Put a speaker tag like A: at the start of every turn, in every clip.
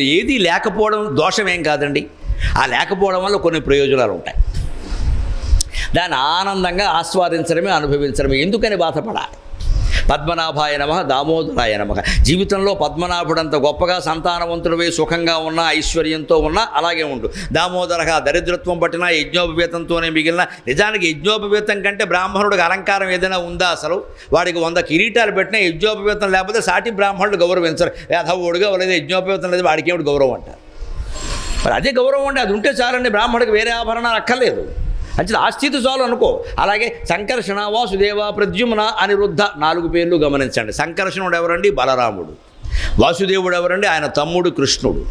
A: ఏది లేకపోవడం దోషమేం కాదండి. ఆ లేకపోవడం వల్ల కొన్ని ప్రయోజనాలు ఉంటాయి. దాన్ని ఆనందంగా ఆస్వాదించడమే అనుభవించడమే. ఎందుకని బాధపడాలి? పద్మనాభాయ నమ దామోదరాయ నమ. జీవితంలో పద్మనాభుడంత గొప్పగా సంతానవంతుడివై సుఖంగా ఉన్న ఐశ్వర్యంతో ఉన్నా అలాగే ఉండు. దామోదరగా దరిద్రత్వం పట్టినా యజ్ఞోపవేతంతోనే మిగిలిన నిజానికి యజ్ఞోపవేతం కంటే బ్రాహ్మణుడికి అలంకారం ఏదైనా ఉందా అసలు? వాడికి వంద కిరీటాలు పెట్టినా యజ్ఞోపవేతం లేకపోతే సాటి బ్రాహ్మణుడు గౌరవించరు. వేధవుడుగా లేదు యజ్ఞోపవేతం లేదు వాడికి ఏమిటి గౌరవం అంటారు? మరి అదే గౌరవం ఉండే అది ఉంటే చాలండి బ్రాహ్మడికి వేరే ఆభరణాలు అక్కర్లేదు. అంటే ఆ స్థితి చాలు అనుకో. అలాగే సంకర్షణ వాసుదేవ ప్రద్యుమ్న అనిరుద్ధ నాలుగు పేర్లు గమనించండి. సంకర్షణుడు ఎవరండి? బలరాముడు. వాసుదేవుడు ఎవరండి? ఆయన తమ్ముడు కృష్ణుడు.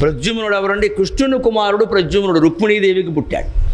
A: ప్రద్యుమ్నుడు ఎవరండి? కృష్ణుని కుమారుడు ప్రద్యుమ్నుడు. రుక్మిణీదేవికి పుట్టాడు.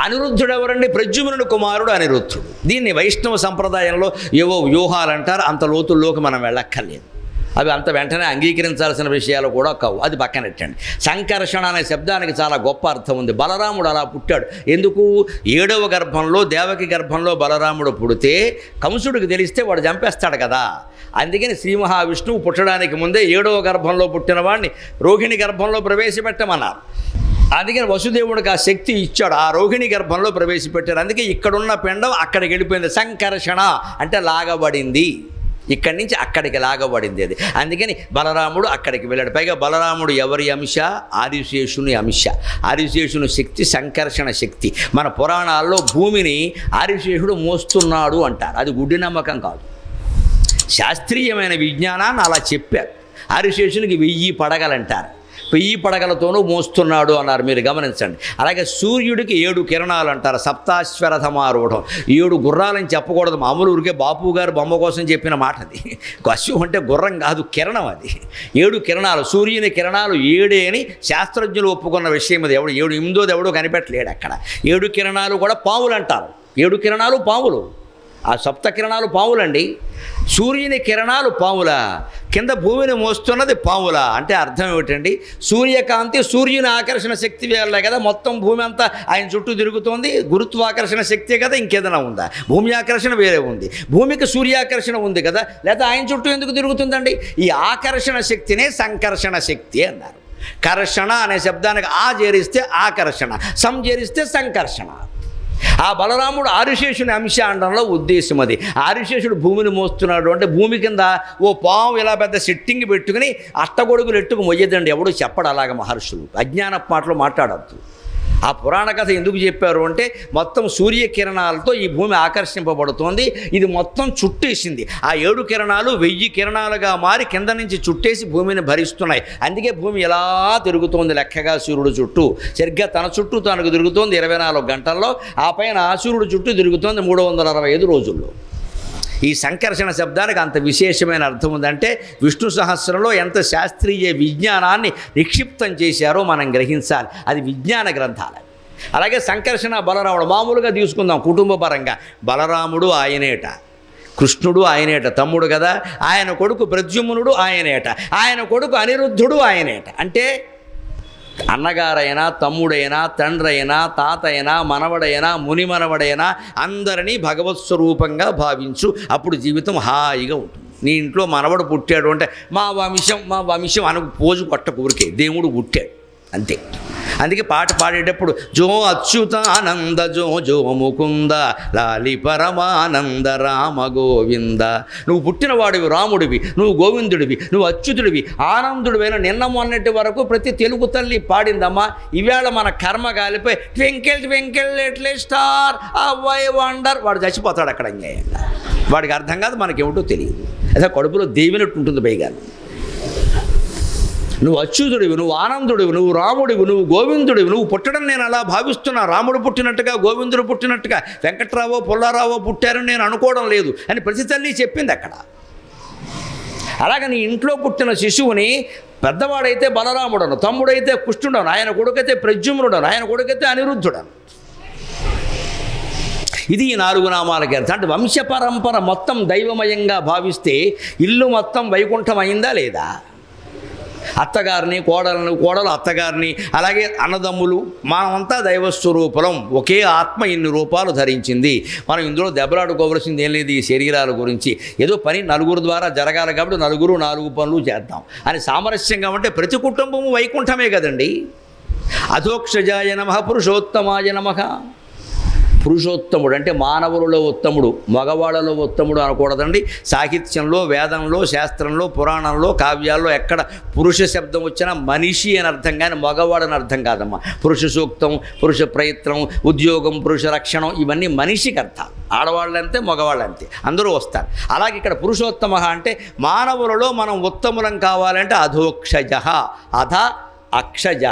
A: అనిరుద్ధుడు ఎవరండి? ప్రద్యుమ్నుడి కుమారుడు అనిరుద్ధుడు. దీన్ని వైష్ణవ సంప్రదాయంలో ఏవో వ్యూహాలు అంటారు. అంత లోతుల్లోకి మనం వెళ్ళక్కర్లేదు. అవి అంత వెంటనే అంగీకరించాల్సిన విషయాలు కూడా కావు అది పక్కనెట్టండి సంకర్షణ అనే శబ్దానికి చాలా గొప్ప అర్థం ఉంది. బలరాముడు అలా పుట్టాడు. ఎందుకు? ఏడవ గర్భంలో దేవకి గర్భంలో బలరాముడు పుడితే కంసుడికి తెలిస్తే వాడు చంపేస్తాడు కదా. అందుకని శ్రీ మహావిష్ణువు పుట్టడానికి ముందే ఏడవ గర్భంలో పుట్టిన వాడిని రోహిణి గర్భంలో ప్రవేశపెట్టమన్నారు. అందుకని వసుదేవుడికి ఆ శక్తి ఇచ్చాడు. ఆ రోహిణి గర్భంలో ప్రవేశపెట్టారు. అందుకే ఇక్కడున్న పిండం అక్కడికి వెళ్ళిపోయింది. సంకర్షణ అంటే లాగబడింది. ఇక్కడి నుంచి అక్కడికి లాగబడింది అది. అందుకని బలరాముడు అక్కడికి వెళ్ళాడు. పైగా బలరాముడు ఎవరి అంశ? ఆదిశేషుని అంశ. ఆదిశేషుని శక్తి సంకర్షణ శక్తి. మన పురాణాల్లో భూమిని ఆదిశేషుడు మోస్తున్నాడు అంటారు. అది గుడ్డి నమ్మకం కాదు. శాస్త్రీయమైన విజ్ఞానాన్ని అలా చెప్పారు. ఆదిశేషునికి వెయ్యి పడగలంటారు. పెయ్యి పడగలతోనూ మోస్తున్నాడు అన్నారు. మీరు గమనించండి. అలాగే సూర్యుడికి ఏడు కిరణాలు అంటారు. సప్తాశ్వరథమారూఢం ఏడు గుర్రాలని చెప్పకూడదు. మామూలు ఊరికే బాపు గారు బొమ్మ కోసం చెప్పిన మాట అది. అశ్వం అంటే గుర్రం కాదు కిరణం అది. ఏడు కిరణాలు సూర్యుని కిరణాలు ఏడే అని శాస్త్రజ్ఞులు ఒప్పుకున్న విషయం అది. ఎవడు ఏడు ఎనిమిదోది ఎవడో కనిపెట్టలేడు అక్కడ. ఏడు కిరణాలు కూడా పావులు అంటారు. ఏడు కిరణాలు పావులు. ఆ సప్త కిరణాలు పావులండి. సూర్యుని కిరణాలు పావుల. కింద భూమిని మోస్తున్నది పావుల. అంటే అర్థం ఏమిటండి? సూర్యకాంతి సూర్యుని ఆకర్షణ శక్తి వేయాలే కదా మొత్తం భూమి అంతా ఆయన చుట్టూ తిరుగుతోంది. గురుత్వాకర్షణ శక్తి కదా ఇంకేదైనా ఉందా? భూమి ఆకర్షణ వేరే ఉంది. భూమికి సూర్యాకర్షణ ఉంది కదా? లేదా ఆయన చుట్టూ ఎందుకు తిరుగుతుందండి? ఈ ఆకర్షణ శక్తినే సంకర్షణ శక్తి అన్నారు. కర్షణ అనే శబ్దానికి ఆ చేరిస్తే ఆకర్షణ. సంజరిస్తే సంకర్షణ. ఆ బలరాముడు ఆరుశేషుని అంశ అనడంలో ఉద్దేశం అది. ఆరుశేషుడు భూమిని మోస్తున్నాడు అంటే భూమి కింద ఓ పాము ఇలా పెద్ద సిట్టింగ్ పెట్టుకుని అట్టగొడుగులు ఎట్టుకు మొయ్యదండి. ఎవడు చెప్పడు అలాగ మహర్షులు. అజ్ఞాన మాటలు మాట్లాడద్దు. ఆ పురాణ కథ ఎందుకు చెప్పారు అంటే మొత్తం సూర్యకిరణాలతో ఈ భూమి ఆకర్షింపబడుతోంది. ఇది మొత్తం చుట్టేసింది. ఆ ఏడు కిరణాలు వెయ్యి కిరణాలుగా మారి కింద నుంచి చుట్టేసి భూమిని భరిస్తున్నాయి. అందుకే భూమి ఎలా తిరుగుతోంది లెక్కగా సూర్యుడు చుట్టూ. సరిగ్గా తన చుట్టూ తనకు తిరుగుతోంది ఇరవై నాలుగు గంటల్లో. ఆ పైన ఆ సూర్యుడు చుట్టూ తిరుగుతోంది మూడు వందల అరవై ఐదు రోజుల్లో. ఈ సంకర్షణ శబ్దానికి అంత విశేషమైన అర్థం ఉందంటే విష్ణు సహస్రంలో ఎంత శాస్త్రీయ విజ్ఞానాన్ని నిక్షిప్తం చేశారో మనం గ్రహించాలి. అది విజ్ఞాన గ్రంథాలు అలాగే సంకర్షణ బలరాముడు మామూలుగా తీసుకుందాం కుటుంబ పరంగా. బలరాముడు ఆయనేట కృష్ణుడు ఆయనేట తమ్ముడు కదా ఆయన కొడుకు ప్రద్యుమ్నుడు ఆయనేట ఆయన కొడుకు అనిరుద్ధుడు ఆయనేట. అంటే అన్నగారైనా తమ్ముడైనా తండ్రైనా తాతైనా మనవడైనా ముని మనవడైనా అందరినీ భగవత్ స్వరూపంగా భావించు. అప్పుడు జీవితం హాయిగా ఉంటుంది. నీ ఇంట్లో మనవడు పుట్టాడు అంటే మా వంశం మా వంశం అనకు పోజు కొట్ట ఊరికే దేవుడు పుట్టాడు. అంతే. అందుకే పాట పాడేటప్పుడు జో అచ్యుతానంద జో జో ముకుంద లాలి పరమానంద రామ గోవింద. నువ్వు పుట్టినవాడివి రాముడివి నువ్వు గోవిందుడివి నువ్వు అచ్యుతుడివి ఆనందుడివైన నిన్న మొన్నటి వరకు ప్రతి తెలుగు తల్లి పాడిందమ్మా. ఈవేళ మన కర్మ గాలిపోయి twinkle twinkle little star how I wonder. వాడు చచ్చిపోతాడు అక్కడ ఇంకా వాడికి అర్థం కాదు మనకేమిటో తెలియదు. అదే కడుపులో దేవినట్టు ఉంటుంది పైగా నువ్వు అచ్యుతుడివి నువ్వు ఆనందుడివి నువ్వు రాముడివి నువ్వు గోవిందుడివి నువ్వు పుట్టడం నేను అలా భావిస్తున్నా. రాముడు పుట్టినట్టుగా గోవిందుడు పుట్టినట్టుగా వెంకట్రావో పుల్లారావో పుట్టారని నేను అనుకోవడం లేదు. అని ప్రతి తల్లి చెప్పింది అక్కడ. అలాగే నీ ఇంట్లో పుట్టిన శిశువుని పెద్దవాడైతే బలరాముడను తమ్ముడైతే కుష్ఠుడను ఆయన కొడుకైతే ప్రజుమ్నుడను ఆయన కొడుకైతే అనిరుద్ధుడను. ఇది ఈ నాలుగు నామాలకి అర్థం అంటే వంశ పరంపర మొత్తం దైవమయంగా భావిస్తే ఇల్లు మొత్తం వైకుంఠం అయిందా లేదా? అత్తగారిని కోడలను కోడలు అత్తగారిని అలాగే అన్నదమ్ములు మనమంతా దైవస్వరూపలం. ఒకే ఆత్మ ఇన్ని రూపాలు ధరించింది. మనం ఇందులో దెబ్బలాడుకోవలసింది ఏం లేదు ఈ శరీరాల గురించి. ఏదో పని నలుగురు ద్వారా జరగాలి కాబట్టి నలుగురు నాలుగు పనులు చేద్దాం. అని సామరస్యంగా ఉంటే ప్రతి కుటుంబము వైకుంఠమే కదండి. అధోక్షజాయ నమ పురుషోత్తమాయ నమః. పురుషోత్తముడు అంటే మానవులలో ఉత్తముడు మగవాళ్ళలో ఉత్తముడు అనకూడదండి. సాహిత్యంలో వేదంలో శాస్త్రంలో పురాణంలో కావ్యాల్లో ఎక్కడ పురుష శబ్దం వచ్చినా మనిషి అని అర్థం కానీ మగవాడని అర్థం కాదమ్మా. పురుష సూక్తం పురుష ప్రయత్నం ఉద్యోగం పురుష రక్షణం ఇవన్నీ మనిషికి అర్థాలు. ఆడవాళ్ళంతే మగవాళ్ళంతే. అందరూ వస్తారు. అలాగే ఇక్కడ పురుషోత్తమ అంటే మానవులలో మనం ఉత్తములం కావాలంటే అధోక్షజ అధ అక్షజ.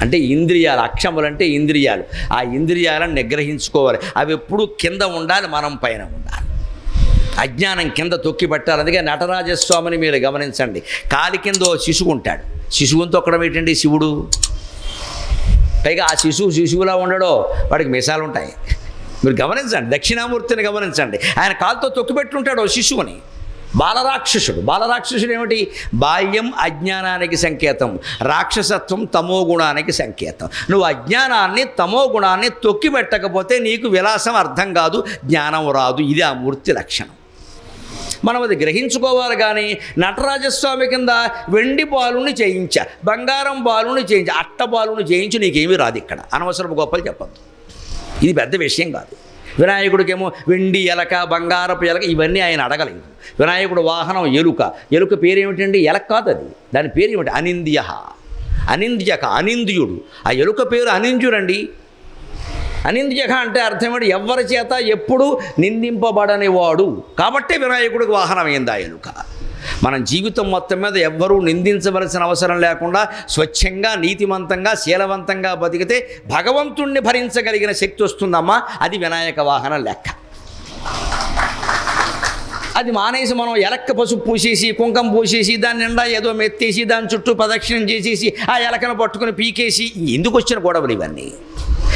A: అంటే ఇంద్రియాలు అక్షములు అంటే ఇంద్రియాలు. ఆ ఇంద్రియాలను నిగ్రహించుకోవాలి. అవి ఎప్పుడు కింద ఉండాలి మనం పైన ఉండాలి. అజ్ఞానం కింద తొక్కి పెట్టాలి. అందుకే నటరాజస్వామిని మీరు గమనించండి. కాలి కింద శిశువు ఉంటాడు. శిశువుని తొక్కడం ఏంటండి శివుడు? పైగా ఆ శిశువు శిశువులా ఉండడో వాడికి మిసాలు ఉంటాయి. మీరు గమనించండి. దక్షిణామూర్తిని గమనించండి. ఆయన కాలుతో తొక్కిపెట్టుంటాడు ఓ శిశువుని. బాలరాక్షసుడు. బాలరాక్షసుడు ఏమిటి? బాల్యం అజ్ఞానానికి సంకేతం. రాక్షసత్వం తమో గుణానికి సంకేతం. నువ్వు అజ్ఞానాన్ని తమో గుణాన్ని తొక్కి పెట్టకపోతే నీకు విలాసం అర్థం కాదు జ్ఞానం రాదు. ఇది ఆ మూర్తి లక్షణం. మనం అది గ్రహించుకోవాలి కానీ నటరాజస్వామి కింద వెండి బాలుని చేయించా బంగారం బాలుని చేయించా అట్ట బాలుని చేయించి నీకేమీ రాదు ఇక్కడ. అనవసరపు గొప్పలు చెప్పద్దు. ఇది పెద్ద విషయం కాదు. వినాయకుడికేమో వెండి ఎలక బంగారపు ఎలక ఇవన్నీ ఆయన అడగలేదు. వినాయకుడు వాహనం ఎలుక. ఎలుక పేరేమిటండి? ఎలక కాదు అది. దాని పేరు ఏమిటి అనింద్య అనింద్యక అనింద్యుడు. ఆ ఎలుక పేరు అనింద్యుడండి. అనింద్యక అంటే అర్థం ఏంటి? ఎవరి చేత ఎప్పుడు నిందింపబడనివాడు. కాబట్టే వినాయకుడికి వాహనమైంది ఆ ఎలుక. మన జీవితం మొత్తం మీద ఎవ్వరూ నిందించవలసిన అవసరం లేకుండా స్వచ్ఛంగా నీతిమంతంగా శీలవంతంగా బతికితే భగవంతుణ్ణి భరించగలిగిన శక్తి వస్తుందమ్మా. అది వినాయక వాహన లెక్క. అది మానేసి మనం ఎలక్క పసుపు పూసేసి కుంకం పూసేసి దాని నిండా ఏదో మెత్తేసి దాని చుట్టూ ప్రదక్షిణం చేసేసి ఆ ఎలకను పట్టుకుని పీకేసి ఎందుకు వచ్చిన గొడవలు ఇవన్నీ?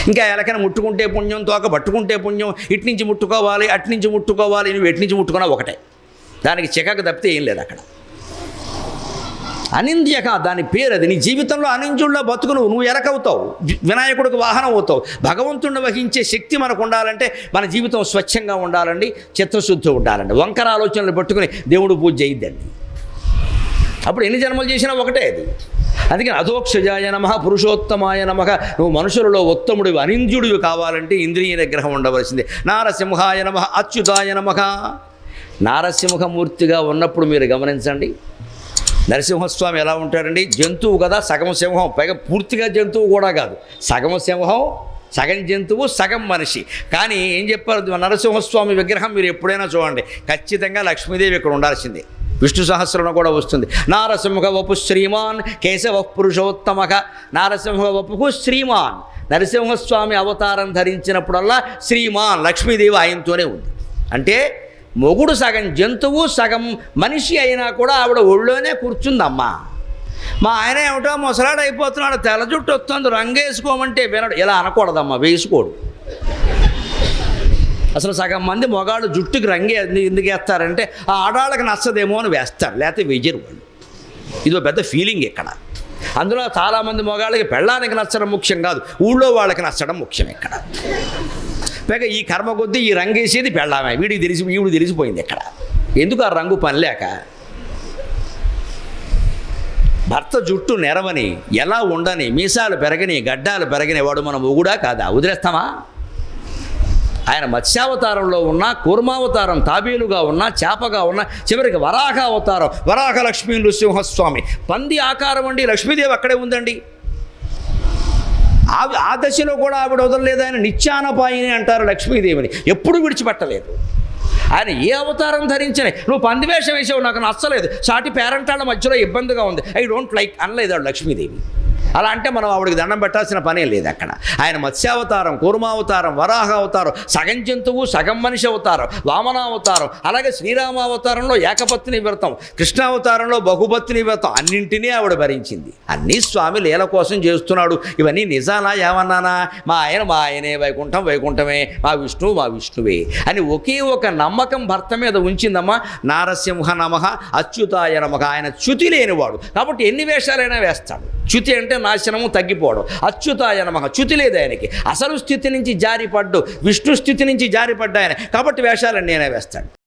A: ఇంకా ఎలకను ముట్టుకుంటే పుణ్యం తోక పట్టుకుంటే పుణ్యం ఇటు నుంచి ముట్టుకోవాలి అటు నుంచి ముట్టుకోవాలి నువ్వు ఎటు నుంచి ముట్టుకున్నా ఒకటే. దానికి చికాకు తప్పితే ఏం లేదు అక్కడ. అనింద్యక దాని పేరు అది. నీ జీవితంలో అనింద్యుల్లో బతుకు నువ్వు నువ్వు ఎరకవుతావు వినాయకుడికి వాహనం అవుతావు. భగవంతుడిని వహించే శక్తి మనకు ఉండాలంటే మన జీవితం స్వచ్ఛంగా ఉండాలండి చిత్తశుద్ధి ఉండాలండి. వంకర ఆలోచనలు పట్టుకుని దేవుడు పూజ చేయొద్దండి. అప్పుడు ఎన్ని జన్మలు చేసినా ఒకటే అది. అందుకని అధోక్షజాయ నమ పురుషోత్తమాయ నమ. నువ్వు మనుషులలో ఉత్తముడివి అనింద్యుడివి కావాలంటే ఇంద్రియ నిగ్రహం ఉండవలసిందే. నారసింహాయ నమ అచ్యుతాయ నమః. నారసింహమూర్తిగా ఉన్నప్పుడు మీరు గమనించండి. నరసింహస్వామి ఎలా ఉంటారండి? జంతువు కదా సగం సింహం. పైగా పూర్తిగా జంతువు కూడా కాదు. సగం సింహం సగం జంతువు సగం మనిషి. కానీ ఏం చెప్పారు? నరసింహస్వామి విగ్రహం మీరు ఎప్పుడైనా చూడండి. ఖచ్చితంగా లక్ష్మీదేవి ఇక్కడ ఉండాల్సిందే. విష్ణు సహస్రం కూడా వస్తుంది. నారసింహ వపు శ్రీమాన్ కేశవ పురుషోత్తమక నారసింహ వపుకు శ్రీమాన్. నరసింహస్వామి అవతారం ధరించినప్పుడల్లా శ్రీమాన్ లక్ష్మీదేవి ఆయనతోనే ఉంది. అంటే మొగుడు సగం జంతువు సగం మనిషి అయినా కూడా ఆవిడ ఒళ్ళోనే కూర్చుందమ్మా. మా ఆయన ఏమిటో ముసలాడు అయిపోతున్నాడు తెల్ల జుట్టు వస్తుంది రంగు వేసుకోమంటే వినడు. ఇలా అనకూడదమ్మా వేసుకోడు. అసలు సగం మంది మొగాళ్ళు జుట్టుకి రంగే ఎందుకు వేస్తారంటే ఆ ఆడవాళ్ళకి నచ్చదేమో అని వేస్తారు లేకపోతే వెయ్యరు వాళ్ళు. ఇదో పెద్ద ఫీలింగ్ ఇక్కడ. అందులో చాలామంది మొగాళ్ళకి పెళ్ళానికి నచ్చడం ముఖ్యం కాదు ఊళ్ళో వాళ్ళకి నచ్చడం ముఖ్యం ఇక్కడ. పైగా ఈ కర్మ కొద్దీ ఈ రంగు వేసేది పెళ్ళామే. వీడికి తెలిసి వీడు తెలిసిపోయింది ఇక్కడ. ఎందుకు ఆ రంగు పని లేక భర్త జుట్టు నెరవని ఎలా ఉండని మీసాలు పెరగని గడ్డాలు పెరగని వాడు మనం మొగుడా కాదా? వదిలేస్తామా? ఆయన మత్స్యావతారంలో ఉన్న కూర్మావతారం తాబేలుగా ఉన్న చేపగా ఉన్న చివరికి వరాహ అవతారం వరాహ లక్ష్మీ నృసింహస్వామి. పంది ఆకారం అండి లక్ష్మీదేవి అక్కడే ఉందండి. ఆ ఆ దశలో కూడా ఆవిడ వదలలేదు. ఆయన నిత్యానపాయిని అంటారు లక్ష్మీదేవిని. ఎప్పుడు విడిచిపెట్టలేదు. ఆయన ఏ అవతారం ధరించిన నువ్వు పందివేషం వేసావు నాకు నచ్చలేదు. సాటి పేరెంటాళ్ళ మధ్యలో ఇబ్బందిగా ఉంది. ఐ డోంట్ లైక్ అనలేదు ఆవిడ లక్ష్మీదేవి. అలా అంటే మనం ఆవిడకి దండం పెట్టాల్సిన పనే లేదు అక్కడ. ఆయన మత్స్యావతారం కూర్మావతారం వరాహ అవతారం సగం జంతువు సగం మనిషి అవతారం వామనావతారం అలాగే శ్రీరామావతారంలో ఏకపత్ని వ్రతం కృష్ణావతారంలో బహుపత్ని వ్రతం అన్నింటినీ ఆవిడ భరించింది. అన్నీ స్వామి లీల కోసం చేస్తున్నాడు. ఇవన్నీ నిజానా ఏమన్నానా? మా ఆయన మా ఆయనే వైకుంఠం వైకుంఠమే మా విష్ణువు మా విష్ణువే అని ఒకే ఒక నమ్మకం భర్త మీద ఉంచిందమ్మా. నారసింహ నమః అచ్యుతాయ నమః ఆయన చ్యుతి లేనివాడు. కాబట్టి ఎన్ని వేషాలైనా వేస్తాడు. చ్యుతి అంటే నాశనము తగ్గిపోవడం. అచ్యుతాయ మహ చ్యుతి లేదు ఆయనకి. అసలు స్థితి నుంచి జారిపడ్డు విష్ణు స్థితి నుంచి జారిపడ్డాయన. కాబట్టి వేషాలన్నీ ఆయన వేస్తాడు